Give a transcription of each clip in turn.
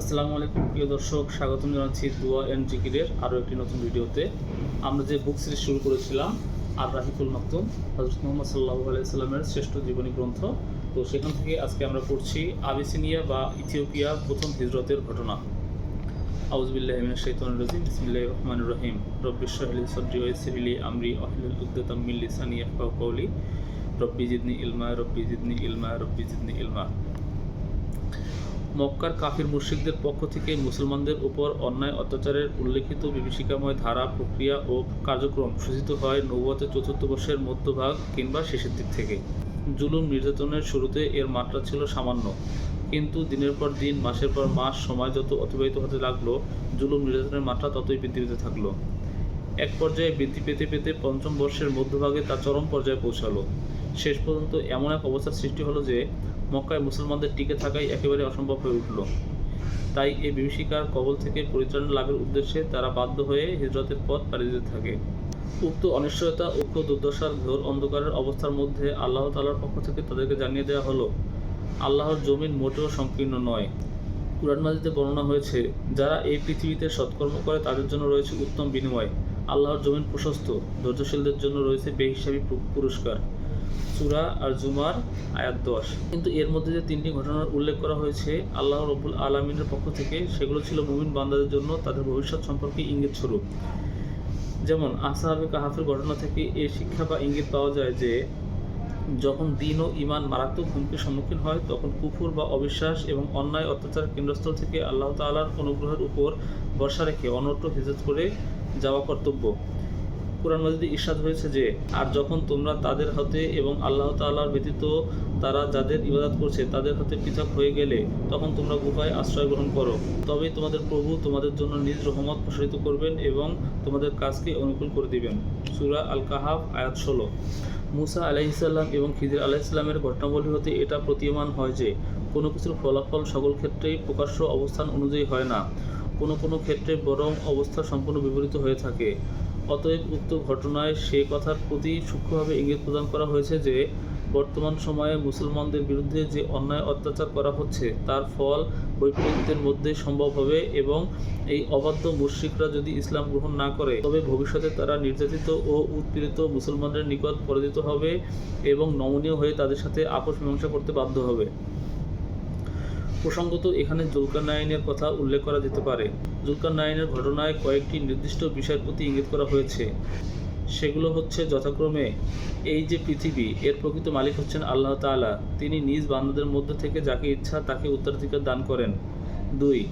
আসসালামু আলাইকুম, প্রিয় দর্শক, স্বাগতম জানাচ্ছি দুয়া এন্ড জিকিরের আরও একটি নতুন ভিডিওতে। আমরা যে বুক সিরিজ শুরু করেছিলাম, আর রাহিকুল মাকতুম হজরত মোহাম্মদ সাল্লাহ আলাইসাল্লামের শ্রেষ্ঠ জীবনী গ্রন্থ। তো সেখান থেকে আজকে আমরা পড়ছি আবিসিনিয়া বা ইথিওপিয়া প্রথম হিজরতের ঘটনা। আউজবিল্লাহ মিনাশ শাইতানির রাজিম, বিসমিল্লাহির রহমানির রহিম। রব্বি ইশরাহলি সাদরি ওয়া ইয়াসসির লি আমরি, ওয়াহলুল উকদাতাম মিন লিসানি ইয়াফকাহু কওলি। রব্বি জিদনি ইলমা, রব্বি জিদনি ইলমা, রব্বি জিদনি ইলমা। মক্কার কাফির মুশরিকদের পক্ষ থেকে মুসলমানদের উপর অন্যায় অত্যাচারের উল্লেখিত বিভীষিকাময় ধারা, প্রক্রিয়া ও কার্যক্রম সূচিত হয় নৌবতের চতুর্থ বর্ষের মধ্যভাগ কিংবা শেষের দিক থেকে। জুলুম নির্যাতনের শুরুতে এর মাত্রা ছিল সামান্য। কিন্তু দিনের পর দিন, মাসের পর মাস সময় যত অতিবাহিত হতে লাগল, জুলুম নির্যাতনের মাত্রা ততই বৃদ্ধি পেতে থাকল। এক পর্যায়ে বৃদ্ধি পেতে পেতে পঞ্চম বর্ষের মধ্যভাগে তা চরম পর্যায়ে পৌঁছালো। শেষ পর্যন্ত এমন এক অবস্থার সৃষ্টি হলো যে মক্কায় মুসলমানদের টিকে থাকাই একেবারে অসম্ভব হয়ে উঠল। তাই এই বিভীষিকার কবল থেকে পরিত্রাণ লাভের উদ্দেশ্যে তারা বাধ্য হয়ে হিজরতের পথ পাড়ি দিতে থাকে। উক্ত অনিশ্চয়তা, উক্ত দুর্দশার ঘোর অন্ধকারের অবস্থার মধ্যে আল্লাহ তালার পক্ষ থেকে তাদেরকে জানিয়ে দেওয়া হলো, আল্লাহর জমিন মোটেও সংকীর্ণ নয়। কুরআন মাজিদে বর্ণনা হয়েছে, যারা এই পৃথিবীতে সৎকর্ম করে তাদের জন্য রয়েছে উত্তম বিনিময়। আল্লাহর জমিন প্রশস্ত, ধৈর্যশীলদের জন্য রয়েছে বেহিসাবি পুরস্কার। সূরা আর জুমার আয়াত দশ। কিন্তু এর মধ্যে যে তিনটি ঘটনার উল্লেখ করা হয়েছে, আল্লাহ রবুল আলমিনের পক্ষ থেকে সেগুলো ছিল মুমিন বান্দাদের জন্য তাদের ভবিষ্যৎ সম্পর্কে ইঙ্গিত স্বরূপ। যেমন আসাহাবে কাহাফের ঘটনা থেকে এই শিক্ষা বা ইঙ্গিত পাওয়া যায় যে, যখন দিন ও ইমান মারাত্মক হুমকির সম্মুখীন হয়, তখন কুফুর বা অবিশ্বাস এবং অন্যায় অত্যাচার কেন্দ্রস্থল থেকে আল্লাহ তাআলার অনুগ্রহের উপর ভরসা রেখে অনট্য হিজরত করে যাওয়া কর্তব্য। কোরআন মাজিদে ইরশাদ হয়েছে যে, আর যখন তোমরা তাদের হাতে এবং আল্লাহ তাআলার ব্যতীত তারা যাদের ইবাদত করছে তাদের হাতে পৃথক হয়ে গেলে, তখন তোমরা গুহায় আশ্রয় গ্রহণ করো। তবেই তোমাদের প্রভু তোমাদের জন্য নিজ রহমত প্রসারিত করবেন এবং তোমাদের কাজকে অনুকূল করে দিবেন। সুরা আল কাহাফ আয়াত ষোলো। মুসা আলাইসাল্লাম এবং খিদির আলাইসাল্লামের ঘটনাবলী হতে এটা প্রতীয়মান হয় যে, কোনো কিছুর ফলাফল সকল ক্ষেত্রেই প্রকাশ্য অবস্থান অনুযায়ী হয় না। কোনো কোনো ক্ষেত্রে বরং অবস্থা সম্পূর্ণ বিপরীত হয়ে থাকে। অতএব উক্ত ঘটনায় সে কথার প্রতি সূক্ষ্মভাবে ইঙ্গিত প্রদান করা হয়েছে যে, বর্তমান সময়ে মুসলমানদের বিরুদ্ধে যে অন্যায় অত্যাচার করা হচ্ছে, তার ফল বৈপরীত্যের মধ্যে সম্ভব হবে এবং এই অবাধ্য মুশ্রিকরা যদি ইসলাম গ্রহণ না করে, তবে ভবিষ্যতে তারা নির্যাতিত ও উৎপীড়িত মুসলমানদের নিকট পরাজিত হবে এবং নমনীয় হয়ে তাদের সাথে আপোষ মীমাংসা করতে বাধ্য হবে। প্রসঙ্গত, এখানে জুলকার নাইনের কথা উল্লেখ করা যেতে পারে। জুলকার নাইনের ঘটনায় কয়েকটি নির্দিষ্ট বিষয়ের প্রতি ইঙ্গিত করা হয়েছে। সেগুলো হচ্ছে যথাক্রমে, এই যে পৃথিবী, এর প্রকৃত মালিক হচ্ছেন আল্লাহ তাআলা। তিনি নিজ বান্দাদের মধ্যে থেকে যাকে ইচ্ছা তাকে উত্তরাধিকার দান করেন। দুই,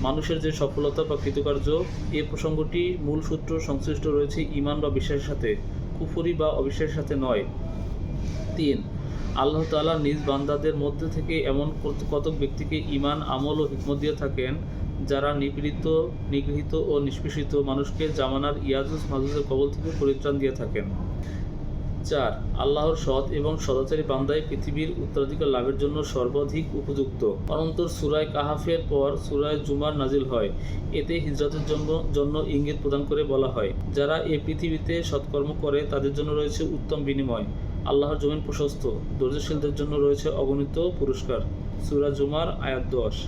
মানুষের যে সফলতা বা কৃতকার্য, এ প্রসঙ্গটি মূল সূত্র সংশ্লিষ্ট রয়েছে ইমান বা বিশ্বাসের সাথে। কুফরি বা অবিশ্বাসের সাথে নয়। তিন আল্লাহ তাআলা নিজ বান্দাদের মধ্যে থেকে এমন কত- কতক ব্যক্তিকে ইমান আমল ও হিকমত দিয়ে থাকেন যারা নিপীড়িত, নিগৃহীত ও নিষ্পেষিত মানুষকে জামানার ইয়াজুজ মাজুজের কবল থেকে পরিত্রাণ দিয়ে থাকেন। চার, আল্লাহর সৎ এবং সদাচারী বান্দাই পৃথিবীর উত্তরাধিকার লাভের জন্য সর্বাধিক উপযুক্ত। অনন্তর সুরায় কাহাফের পর সুরায় জুমার নাজিল হয়। এতে হিজরতের জন্য জন্য ইঙ্গিত প্রদান করে বলা হয়। যারা এ পৃথিবীতে সৎকর্ম করে, তাদের জন্য রয়েছে উত্তম বিনিময়। আল্লাহর জমিন প্রশস্ত। ধৈর্যশীলদের জন্য রয়েছে অগণিত পুরস্কার। সুরা জুমার আয়াত দশ।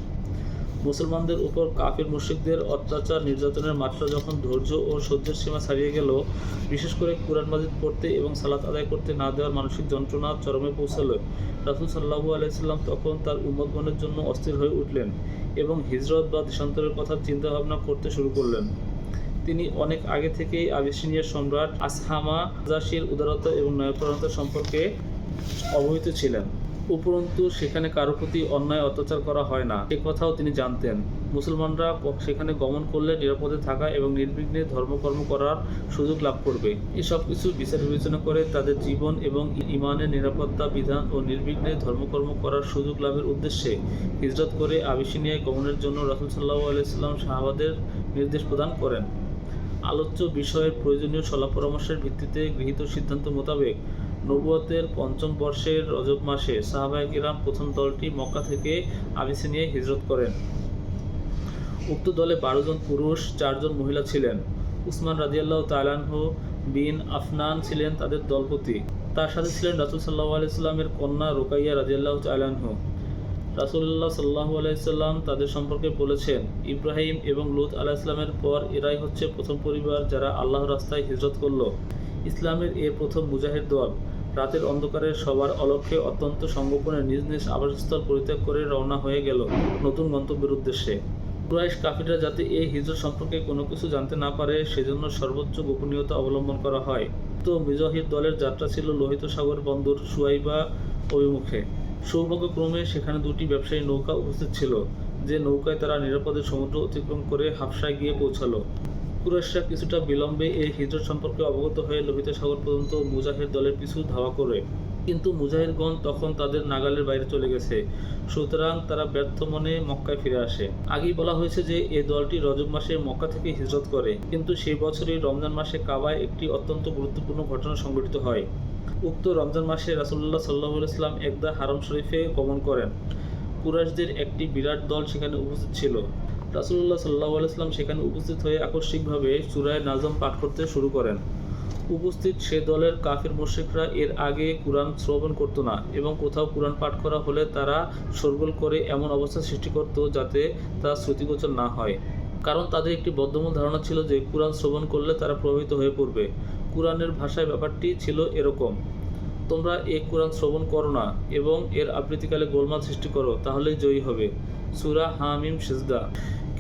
মুসলমানদের উপর কাফির মুশরিকদের অত্যাচার নির্যাতনের মাত্রা যখন ধৈর্য ও সহ্যের সীমা ছাড়িয়ে গেল, বিশেষ করে কুরআন মাজিদ পড়তে এবং সালাত আদায় করতে না দেওয়ার মানসিক যন্ত্রণা চরমে পৌঁছালো। রাসুল সাল্লাহু আলাইসাল্লাম তখন তার উম্মতগণের জন্য অস্থির হয়ে উঠলেন এবং হিজরত বা দেশান্তরের কথা চিন্তাভাবনা করতে শুরু করলেন। তিনি অনেক আগে থেকেই আবিসিনিয়ার সম্রাট আসহামা জাসির উদারতা এবং ন্যায়পরণতা সম্পর্কে অবহিত ছিলেন। উপরন্তু সেখানে কারও প্রতি অন্যায় অত্যাচার করা হয় না। এ কথাও তিনি জানতেন। মুসলমানরা সেখানে গমন করলে নিরাপদে থাকা এবং নির্বিঘ্নে ধর্মকর্ম করার সুযোগ লাভ করবে। এসব কিছু বিচার বিবেচনা করে তাদের জীবন এবং ইমানের নিরাপত্তা বিধান ও নির্বিঘ্নে ধর্মকর্ম করার সুযোগ লাভের উদ্দেশ্যে হিজরত করে আবিসিনিয়ায় গমনের জন্য রাসুল সাল্লাহ আলাইসাল্লাম শাহাবাদের নির্দেশ প্রদান করেন। আলোচ্য বিষয়ের প্রয়োজনীয় সলা পরামর্শের ভিত্তিতে গৃহীত সিদ্ধান্ত মোতাবেক নবুয়তের পঞ্চম বর্ষের রজব মাসে সাহাবায়ে কিরাম প্রথম দলটি মক্কা থেকে আবিসিনিয়ায় হিজরত করেন। উক্ত দলে বারো জন পুরুষ চারজন মহিলা ছিলেন। উসমান রাজিয়াল্লাহ তালানহু বিন আফনান ছিলেন তাদের দলপতি। তার সাথে ছিলেন রাসুল সাল্লাহ আলাইস্লামের কন্যা রোকাইয়া রাজিয়াল্লাহ তালানহু রাসুল্লাহ সাল্লাহ আলাইসাল্লাম তাদের সম্পর্কে বলেছেন, ইব্রাহিম এবং লুত আলাইসলামের পর এরাই হচ্ছে প্রথম পরিবার যারা আল্লাহ রাস্তায় হিজরত করল। ইসলামের এ প্রথম মুজাহিদ দল রাতের অন্ধকারে সবার অলক্ষ্যে অত্যন্ত সংগোপনে নিজ নিজ আবাসস্থল পরিত্যাগ করে রওনা হয়ে গেল নতুন গন্তব্যের উদ্দেশ্যে। কুরাইশ কাফিররা যাতে এই হিজরত সম্পর্কে কোনো কিছু জানতে না পারে, সেজন্য সর্বোচ্চ গোপনীয়তা অবলম্বন করা হয়। তো মুজাহিদ দলের যাত্রা ছিল লোহিত সাগর বন্দর সুয়াইবা অভিমুখে। সৌভাগ্যক্রমে সেখানে দুটি ব্যবসায়ী নৌকা উপস্থিত ছিল, যে নৌকায় তারা নিরাপদে সমুদ্র অতিক্রম করে হাফসায় গিয়ে পৌঁছালো। কুরাইশরা কিছুটা বিলম্বে এই হিজরত সম্পর্কে অবগত হয়ে লোহিত সাগর পর্যন্ত মুজাহিদ দলের পিছু ধাওয়া করে। কিন্তু মুজাহিদগণ তখন তাদের নাগালের বাইরে চলে গেছে। সুতরাং তারা ব্যর্থ মনে মক্কায় ফিরে আসে। আগেই বলা হয়েছে যে এই দলটি রজব মাসে মক্কা থেকে হিজরত করে। কিন্তু সেই বছরই রমজান মাসে কাবায় একটি অত্যন্ত গুরুত্বপূর্ণ ঘটনা সংঘটিত হয়। উক্ত রমজান মাসে রাসুল্লাহ সাল্লাহ ইসলাম একদা হারম শরীফে গমন করেন। কুরাইশদের একটি বিরাট দল সেখানে উপস্থিত ছিল। রাসুল্লাহ সাল্লাহ আলাইসলাম সেখানে উপস্থিত হয়ে আকস্মিকভাবে সুরায় নাজম পাঠ করতে শুরু করেন। উপস্থিত সে দলের কাফির মুশ্রিকরা এর আগে কোরআন শ্রবণ করতো না এবং কোথাও কোরআন পাঠ করা হলে তারা শোরগোল করে এমন অবস্থা সৃষ্টি করত যাতে তা শ্রুতিগোচর না হয়। কারণ তাদের একটি বদ্ধমূল ধারণা ছিল যে কোরআন শ্রবণ করলে তারা প্রভাবিত হয়ে পড়বে। কোরআনের ভাষায় ব্যাপারটি ছিল এরকম। তোমরা এ কোরআন শ্রবণ করো না এবং এর আবৃত্তিকালে গোলমাল সৃষ্টি করো, তাহলেই জয়ী হবে। সুরা হামিম সিজদা।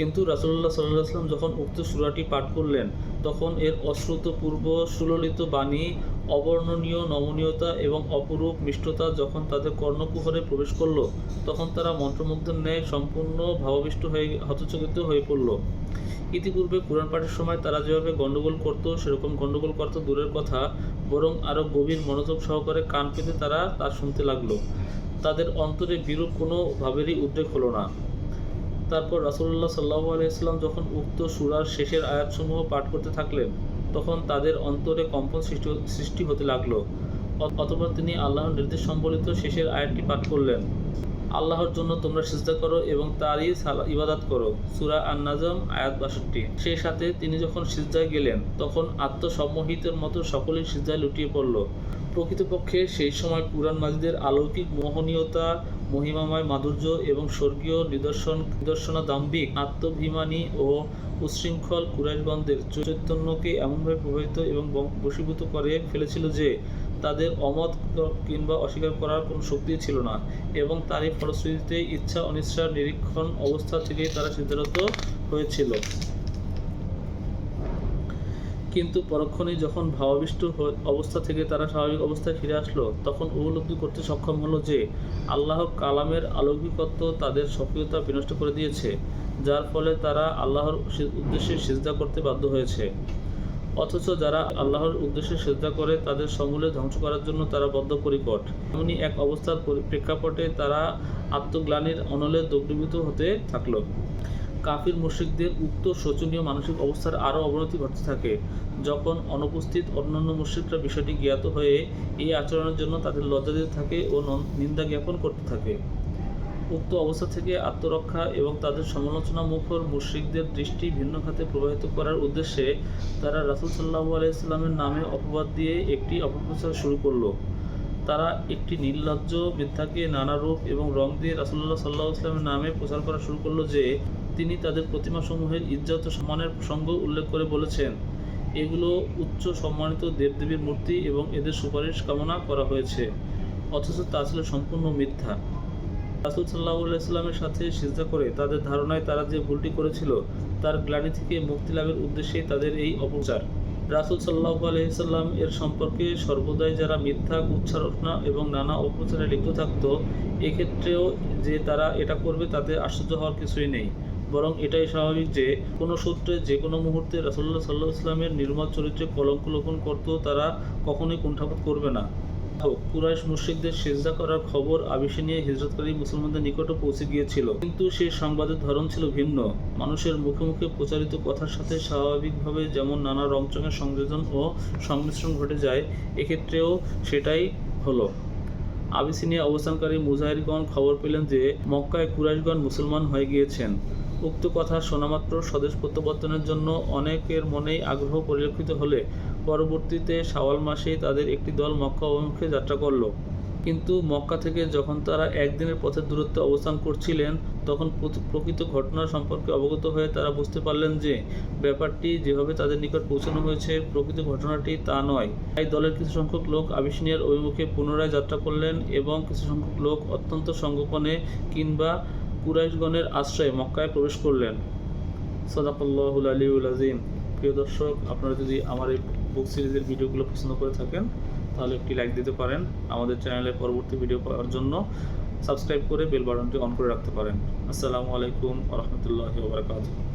কিন্তু রাসুল্লাহ সাল্লাহ যখন উক্ত সুরাটি পাঠ করলেন, তখন এর অশ্রুতপূর্ব সুললিত বাণী, অবর্ণনীয় নমনীয়তা এবং অপরূপ মিষ্টতা যখন তাদের কর্ণকুহরে প্রবেশ করল, তখন তারা মন্ত্রমুগ্ধের ন্যায় সম্পূর্ণ ভাবাবিষ্ট হয়ে, হতচকিত হয়ে পড়ল। ইতিপূর্বে কোরআন পাঠের সময় তারা যেভাবে গণ্ডগোল করত, সেরকম গণ্ডগোল করত দূরের কথা, বরং আরও গভীর মনোযোগ সহকারে কান পেতে তারা তা শুনতে লাগল। তাদের অন্তরে বিরূপ কোনো ভাবেরই উদ্রেক হলো না। তারপর রাসুল্লাহ সাল্লাহ আলাইসলাম যখন উক্ত সুরার শেষের আয়াতসমূহ পাঠ করতে থাকলেন, তখন তাদের অন্তরে কম্পন সৃষ্টি সৃষ্টি হতে লাগল। অতঃপর তিনি আল্লাহর নির্দেশ সম্বলিত শেষের আয়াতটি পাঠ করলেন। আল্লাহর জন্য তোমরা সিজদা করো এবং তারই সালা- ইবাদত করো। সুরা আন নাজম আয়াত বাষট্টি। সেই সাথে তিনি যখন সিজদায় গেলেন, তখন আত্মসম্মোহিতের মতো সকলেই সিজদায় লুটিয়ে পড়ল। প্রকৃতপক্ষে সেই সময় কুরআন মাজিদের আলৌকিক মোহনীয়তা মহিমাময় মাধুর্য এবং স্বর্গীয় নিদর্শন নিদর্শনাদাম্বিক আত্মভিমানী ও উচ্ছৃঙ্খল কুরাইশগণদের চৈতন্যকে এমনভাবে প্রভাবিত এবং বশীভূত করে ফেলেছিল যে তাদের অমত কিংবা অস্বীকার করার কোনো শক্তি ছিল না এবং তারই ফলশ্রুতিতে ইচ্ছা অনিচ্ছার নিরীক্ষণ অবস্থা থেকেই তারা সিদ্ধারত হয়েছিল। কিন্তু পরক্ষণেই যখন ভাবাবিষ্ট অবস্থা থেকে তারা স্বাভাবিক অবস্থায় ফিরে আসলো, তখন উপলব্ধি করতে সক্ষম হলো যে, আল্লাহ কালামের আলৌকিকত্ব তাদের সক্রিয়তা বিনষ্ট করে দিয়েছে, যার ফলে তারা আল্লাহর উদ্দেশ্যে সিজদা করতে বাধ্য হয়েছে। অথচ যারা আল্লাহর উদ্দেশ্যে সেজদা করে, তাদের সমূলে ধ্বংস করার জন্য তারা বদ্ধপরিকর। এমনই এক অবস্থার পরি- প্রেক্ষাপটে তারা আত্মগ্লানির অনলে দগ্ধীভূত হতে থাকল। কাফির মুশরিকদের উক্ত শোচনীয় মানসিক অবস্থার আরও অবনতি ঘটতে থাকে। যখন অনুপস্থিত অন্যান্য মুশরিকরা বিষয়টি জ্ঞাত হয়ে এই আচরণের জন্য তাদের লজ্জা দিতে থাকে ও নন- নিন্দা জ্ঞাপন করতে থাকে। উক্ত অবস্থা থেকে আত্মরক্ষা এবং তাদের সমালোচনা মুখর মুশরিকদের দৃষ্টি ভিন্ন খাতে প্রবাহিত করার উদ্দেশ্যে তারা রাসুল সাল্লাহু আলাইস্লামের নামে অপবাদ দিয়ে একটি অপপ্রচার শুরু করল। তারা একটি নির্লজ্জ মিথ্যাকে নানা রূপ এবং রং দিয়ে রাসুল্লাহ সাল্লাহ ইসলামের নামে প্রচার করা শুরু করল যে তিনি তাদের প্রতিমাসমূহের ইজ্জত সম্মানের প্রসঙ্গ উল্লেখ করে বলেছেন। এগুলো উচ্চ সম্মানিত দেবদেবীর মূর্তি এবং এদের সুপারিশ কামনা করা হয়েছে। অথচ তা ছিল সম্পূর্ণ মিথ্যা। রাসুল সাল্লাহ ইসলামের সাথে সিজদা করে তাদের ধারণায় তারা যে ভুলটি করেছিল, তার গ্লানি থেকে মুক্তি লাভের উদ্দেশ্যেই তাদের এই অপচার রাসুল সাল্লাহ আলহিসাল্লাম এর সম্পর্কে সর্বদাই যারা মিথ্যা উচ্চারণা এবং নানা অপচারে লিপ্ত থাকত, এক্ষেত্রেও যে তারা এটা করবে তাতে আশ্চর্য হওয়ার কিছুই নেই। বরং এটাই স্বাভাবিক যে কোনো সূত্রে যে কোনো মুহূর্তে রাসুল্লাহ সাল্লাহ ইসলামের নির্মল চরিত্রে কলঙ্ক লোপন করতেও তারা কখনোই কুণ্ঠাবোধ করবে না। কুরাইশ মুশ্রিকদের সেজদা করার খবর আবিসিনিয়া হিজরতকারী মুসলমানদের নিকটও পৌঁছে গিয়েছিল। কিন্তু সেই সংবাদের ধরন ছিল ভিন্ন। মানুষের মুখে মুখে প্রচারিত কথার সাথে স্বাভাবিকভাবে যেমন নানা রংচঙের সংযোজন ও সংমিশ্রণ ঘটে যায়, এক্ষেত্রেও সেটাই হলো। আবিসিনিয়া অবস্থানকারী মুজাহিরগণ খবর পেলেন যে, মক্কায় কুরাইশগণ মুসলমান হয়ে গিয়েছেন। উক্ত কথা শোনামাত্র স্বদেশ প্রত্যাবর্তনের জন্য অনেকের মনেই আগ্রহ পরিলক্ষিত হলে পরবর্তীতে শাওয়াল মাসেই তাদের একটি দল মক্কা অভিমুখে যাত্রা করল। কিন্তু মক্কা থেকে যখন তারা একদিনের পথের দূরত্বে অবস্থান করছিলেন, তখন প্রকৃত ঘটনা সম্পর্কে অবগত হয়ে তারা বুঝতে পারলেন যে ব্যাপারটি যেভাবে তাদের নিকট পৌঁছানো হয়েছে, প্রকৃত ঘটনাটি তা নয়। তাই দলের কিছু সংখ্যক লোক আবিসিনিয়ার অভিমুখে পুনরায় যাত্রা করলেন এবং কিছু সংখ্যক লোক অত্যন্ত সংগোপনে কিংবা কুরাইশগণের আশ্রয়ে মক্কায় প্রবেশ করলেন। সদাকল্লাহুল আলিউল আজিম। প্রিয় দর্শক, আপনারা যদি আমার এই বুক সিরিজের ভিডিওগুলো পছন্দ করে থাকেন, তাহলে একটি লাইক দিতে পারেন। আমাদের চ্যানেলের পরবর্তী ভিডিও পাওয়ার জন্য সাবস্ক্রাইব করে বেল বাটনটি অন করে রাখতে পারেন। আসসালামু আলাইকুম রহমতুল্লাহি ওবরাকাতুহু